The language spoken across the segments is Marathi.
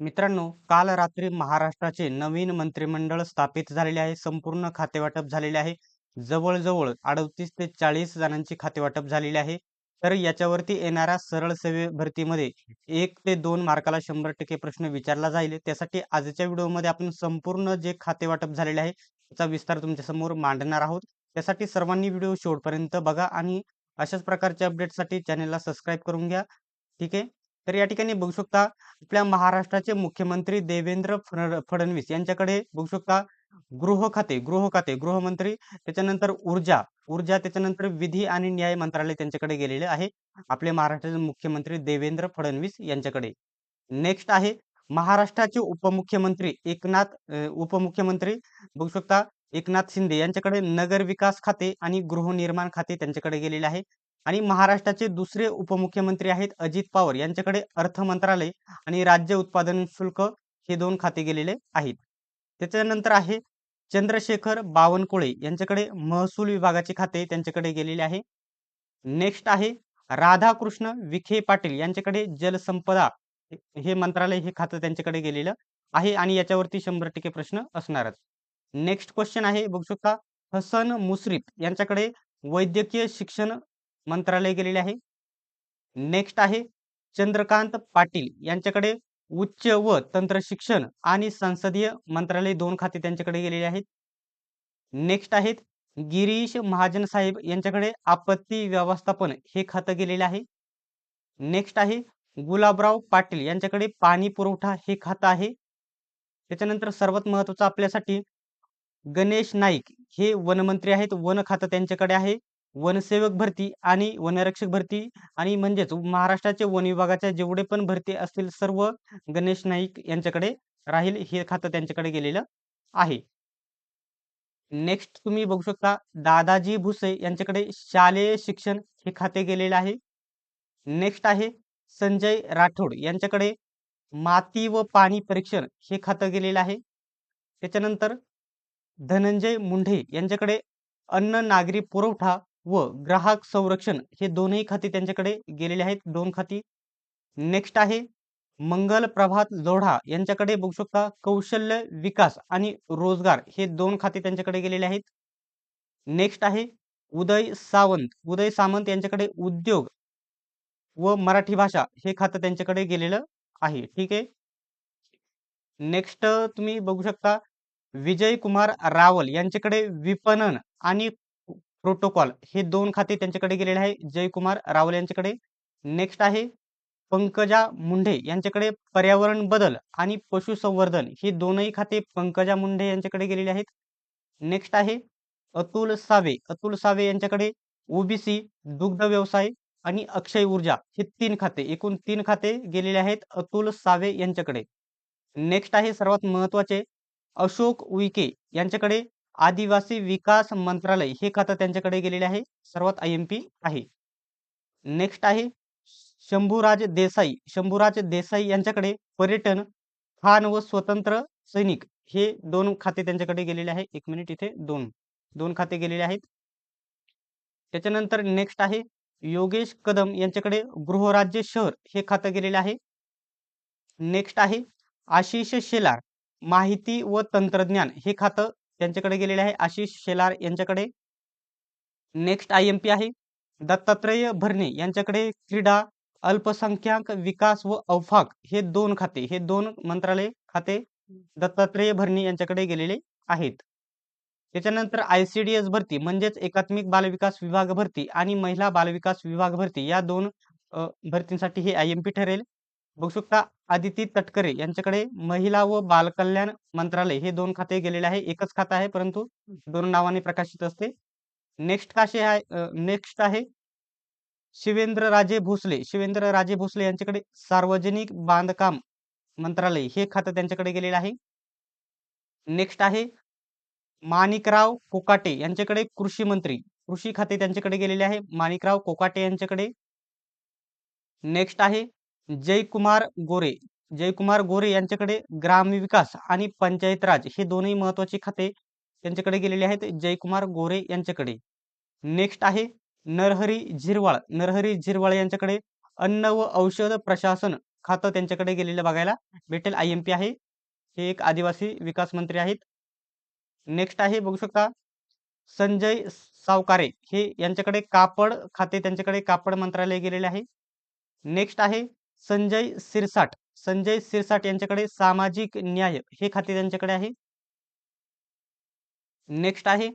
मित्रांनो, काल रात्री महाराष्ट्राचे नवीन मंत्रिमंडळ स्थापित झालेले आहे. संपूर्ण खातेवाटप झालेले आहे. जवळजवळ अडतीस ते 40 जणांची खातेवाटप झालेली आहे. तर याच्यावरती येणाऱ्या सरळ सेवे भरतीमध्ये एक ते दोन मार्काला 100% प्रश्न विचारला जाईल. त्यासाठी आजच्या व्हिडिओमध्ये आपण संपूर्ण जे खातेवाटप झालेले आहे, त्याचा विस्तार तुमच्यासमोर मांडणार आहोत. त्यासाठी सर्वांनी व्हिडिओ शेवटपर्यंत बघा आणि अशाच प्रकारच्या अपडेटसाठी चॅनेलला सबस्क्राईब करून घ्या. ठीक आहे. तर या ठिकाणी बघू शकता आपल्या महाराष्ट्राचे मुख्यमंत्री देवेंद्र फडणवीस यांच्याकडे बघू शकता गृह खाते गृह खाते गृहमंत्री त्याच्यानंतर ऊर्जा ऊर्जा त्याच्यानंतर विधी आणि न्याय मंत्रालय त्यांच्याकडे गेलेले आहे. आपले महाराष्ट्राचे मुख्यमंत्री देवेंद्र फडणवीस यांच्याकडे. नेक्स्ट आहे महाराष्ट्राचे उपमुख्यमंत्री एकनाथ उपमुख्यमंत्री बघू शकता एकनाथ शिंदे यांच्याकडे नगर विकास खाते आणि गृहनिर्माण खाते त्यांच्याकडे गेलेले आहे. आणि महाराष्ट्राचे दुसरे उपमुख्यमंत्री आहेत अजित पवार. यांच्याकडे अर्थ मंत्रालय आणि राज्य उत्पादन शुल्क हे दोन खाते गेलेले आहेत. त्याच्यानंतर आहे चंद्रशेखर बावनकुळे. यांच्याकडे महसूल विभागाचे खाते त्यांच्याकडे गेलेले आहे. नेक्स्ट आहे राधाकृष्ण विखे पाटील. यांच्याकडे जलसंपदा हे- मंत्रालय हे खातं त्यांच्याकडे गेलेलं आहे आणि याच्यावरती शंभर टक्के प्रश्न असणारच. नेक्स्ट क्वेश्चन आहे बघू शकता हसन मुश्रीफ. यांच्याकडे वैद्यकीय शिक्षण मंत्रालय गेलेले आहे. नेक्स्ट आहे चंद्रकांत पाटील. यांच्याकडे उच्च व तंत्र शिक्षण आणि संसदीय मंत्रालय दोन खाते त्यांच्याकडे गेलेले आहेत. नेक्स्ट आहेत गिरीश महाजन साहेब. यांच्याकडे आपत्ती व्यवस्थापन हे खातं गेलेले आहे. नेक्स्ट आहे गुलाबराव पाटील. यांच्याकडे पाणी पुरवठा हे खातं आहे. त्याच्यानंतर सर्वात महत्वाचं आपल्यासाठी गणेश नाईक हे वनमंत्री आहेत. वन खातं त्यांच्याकडे आहे. वनसेवक भरती आणि वनरक्षक भरती आणि म्हणजेच महाराष्ट्राचे वन विभागाच्या जेवढे पण भरती असतील सर्व गणेश नाईक यांच्याकडे राहील हे खातं त्यांच्याकडे गेलेलं आहे. नेक्स्ट तुम्ही बघू शकता दादाजी भुसे यांच्याकडे शालेय शिक्षण हे खाते गेलेले आहे. नेक्स्ट आहे संजय राठोड यांच्याकडे माती व पाणी परीक्षण हे खातं गेलेलं आहे. त्याच्यानंतर धनंजय मुंढे यांच्याकडे अन्न नागरी पुरवठा व ग्राहक संरक्षण हे दोनही खाती त्यांच्याकडे गेलेले आहेत. दोन खाती. नेक्स्ट आहे मंगल प्रभात लोढा यांच्याकडे बघू शकता कौशल्य विकास आणि रोजगार हे दोन खाते त्यांच्याकडे गेलेले आहेत. नेक्स्ट आहे उदय सावंत. उदय सामंत यांच्याकडे उद्योग व मराठी भाषा हे खातं त्यांच्याकडे गेलेलं आहे. ठीक आहे? नेक्स्ट तुम्ही बघू शकता विजय कुमार रावल यांच्याकडे विपणन आणि प्रोटोकॉल हे दोन खाते त्यांच्याकडे गेलेले आहे. जयकुमार रावल यांच्याकडे. नेक्स्ट आहे पंकजा मुंढे यांच्याकडे पर्यावरण बदल आणि पशुसंवर्धन. हे दोनही खाते पंकजा मुंढे यांच्याकडे गेलेले आहेत. नेक्स्ट आहे अतुल सावे. अतुल सावे यांच्याकडे ओबीसी दुग्ध व्यवसाय आणि अक्षय ऊर्जा हे तीन खाते एकूण तीन खाते गेलेले आहेत अतुल सावे यांच्याकडे. नेक्स्ट आहे सर्वात महत्त्वाचे अशोक उईके यांच्याकडे आदिवासी विकास मंत्रालय हे खातं त्यांच्याकडे गेलेले आहे. सर्वात आय एम पी आहे. नेक्स्ट आहे शंभूराज देसाई. शंभूराज देसाई यांच्याकडे पर्यटन खान व स्वतंत्र सैनिक हे दोन खाते त्यांच्याकडे गेलेले आहे. एक मिनिट इथे दोन दोन खाते गेलेले आहेत. त्याच्यानंतर नेक्स्ट आहे योगेश कदम यांच्याकडे गृहराज्य शहर हे खातं गेलेले आहे. नेक्स्ट आहे आशिष शेलार माहिती व तंत्रज्ञान हे खातं त्यांच्याकडे गेलेले आहे. आशिष शेलार यांच्याकडे. नेक्स्ट आय एम पी आहे. दत्तात्रय भरणे यांच्याकडे क्रीडा अल्पसंख्याक विकास व अवफाक हे दोन खाते हे दोन मंत्रालय खाते दत्तात्रय भरणे यांच्याकडे गेलेले आहेत. त्याच्यानंतर आयसीडीएस भरती म्हणजेच एकात्मिक बालविकास विभाग भरती आणि महिला बालविकास विभाग भरती या दोन भरतींसाठी हे आय एम पी ठरेल. बघू शकता आदिती तटकरे यांच्याकडे महिला व बालकल्याण मंत्रालय हे दोन खाते गेलेले आहे. एकच खातं आहे परंतु दोन नावाने प्रकाशित असते. नेक्स्ट काशे आहे नेक्स्ट आहे शिवेंद्र राजे भोसले. शिवेंद्र राजे भोसले यांच्याकडे सार्वजनिक बांधकाम मंत्रालय हे खातं त्यांच्याकडे गेलेलं आहे. नेक्स्ट आहे माणिकराव कोकाटे यांच्याकडे कृषी मंत्री. कृषी खाते त्यांच्याकडे गेलेले आहे. माणिकराव कोकाटे यांच्याकडे. नेक्स्ट आहे जयकुमार गोरे. जयकुमार गोरे यांच्याकडे ग्रामविकास आणि पंचायत राज हे दोन्ही महत्त्वाचे खाते त्यांच्याकडे गेलेले आहेत. जयकुमार गोरे यांच्याकडे. नेक्स्ट आहे नरहरी झिरवाळ. नरहरी झिरवाळ यांच्याकडे अन्न व औषध प्रशासन खातं त्यांच्याकडे गेलेलं बघायला भेटेल. आय एम पी आहे. हे एक आदिवासी विकास मंत्री आहेत. नेक्स्ट आहे बघू शकता संजय सावकारे. हे यांच्याकडे कापड खाते त्यांच्याकडे कापड मंत्रालय गेलेले आहे. नेक्स्ट आहे संजय सिरसाट. संजय सिरसाट यांच्याकडे सामाजिक न्याय हे खाते त्यांच्याकडे आहे? नेक्स्ट आहे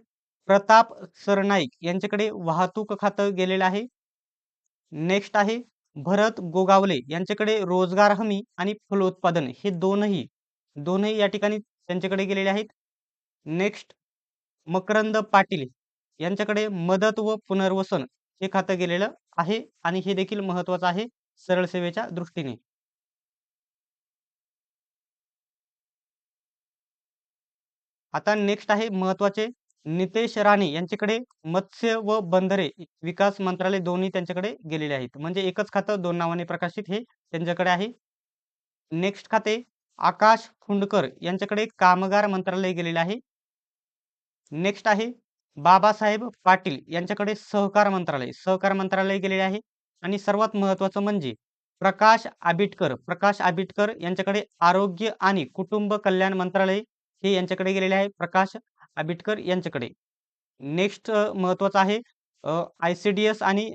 प्रताप सरनाईक यांच्याकडे वाहतूक खातं गेलेलं आहे? नेक्स्ट आहे भरत गोगावले यांच्याकडे रोजगार हमी आणि फलोत्पादन हे दोनही दोनही या ठिकाणी त्यांच्याकडे गेलेले आहेत? नेक्स्ट मकरंद पाटील यांच्याकडे मदत व पुनर्वसन हे खातं गेलेलं आहे आणि हे देखील महत्वाचं आहे. सरळ सेवेच्या दृष्टीने. आता नेक्स्ट आहे महत्त्वाचे. नितेश राणे यांच्याकडे मत्स्य व बंदरे विकास मंत्रालय दोन्ही त्यांच्याकडे गेलेले आहेत. म्हणजे एकच खातं दोन नावाने प्रकाशित हे त्यांच्याकडे आहे. नेक्स्ट खाते आकाश फुंडकर यांच्याकडे कामगार मंत्रालय गेलेले आहे. नेक्स्ट आहे बाबासाहेब पाटील यांच्याकडे सहकार मंत्रालय. सहकार मंत्रालय गेलेले आहे. आणि सर्वात महत्वाचं म्हणजे प्रकाश आबिटकर. प्रकाश आबिटकर यांच्याकडे आरोग्य आणि कुटुंब कल्याण मंत्रालय हे यांच्याकडे गेलेले आहे. प्रकाश आबिटकर यांच्याकडे. नेक्स्ट महत्वाचं आहे आय सी डी एस आणि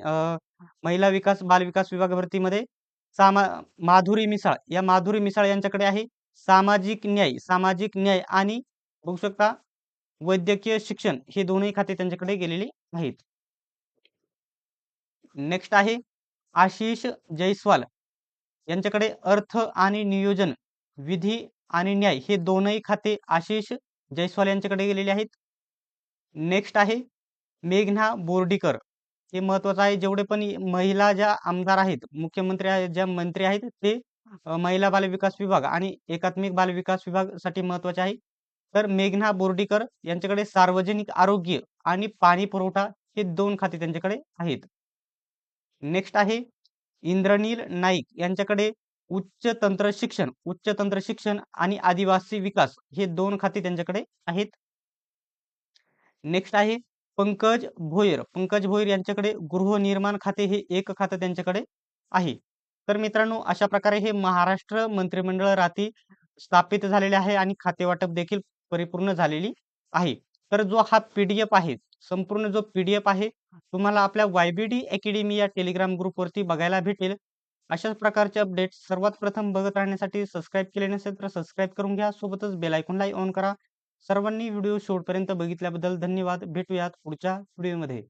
महिला विकास बाल विकास विभाग भरतीमध्ये सामा माधुरी मिसाळ. या माधुरी मिसाळ यांच्याकडे आहे. सामाजिक न्याय सामाजिक न्याय आणि बघू शकता वैद्यकीय शिक्षण हे दोन्ही खाते त्यांच्याकडे गेलेले आहेत. नेक्स्ट आहे आशिष जयस्वाल यांच्याकडे अर्थ आणि नियोजन विधी आणि न्याय हे दोनही खाते आशिष जयस्वाल यांच्याकडे गेलेले आहेत. नेक्स्ट आहे मेघना बोर्डीकर. हे महत्वाचं आहे जेवढे पण महिला ज्या आमदार आहेत मुख्यमंत्री ज्या मंत्री आहेत ते महिला बाल विकास विभाग आणि एकात्मिक बालविकास विभागासाठी महत्त्वाचे आहे. तर मेघना बोर्डीकर यांच्याकडे सार्वजनिक आरोग्य आणि पाणी पुरवठा हे दोन खाते त्यांच्याकडे आहेत. नेक्स्ट आहे इंद्रनील नाईक. यांच्याकडे उच्च तंत्र शिक्षण उच्च तंत्र शिक्षण आणि आदिवासी विकास हे दोन खाते त्यांच्याकडे आहेत. नेक्स्ट आहे पंकज भोयर पंकज भोयर यांच्याकडे गृहनिर्माण खाते हे एक खातं त्यांच्याकडे आहे. तर मित्रांनो अशा प्रकारे हे महाराष्ट्र मंत्रिमंडळ राती स्थापित झालेले आहे आणि खाते वाटप देखील परिपूर्ण झालेली आहे. तर जो हा पीडीएफ आहे संपूर्ण जो पीडीएफ आहे तुम्हाला आपल्या वायबीडी अकॅडमी या टेलिग्राम ग्रुपवरती बघायला भेटेल. अशाच प्रकारचे अपडेट सर्वात प्रथम बघत राहण्यासाठी सबस्क्राईब केले नसेल तर सबस्क्राईब करून घ्या. सोबतच बेल आयकॉनलाही ऑन करा. सर्वांनी व्हिडिओ शेवटपर्यंत बघितल्याबद्दल धन्यवाद. भेटूयात पुढच्या व्हिडिओमध्ये.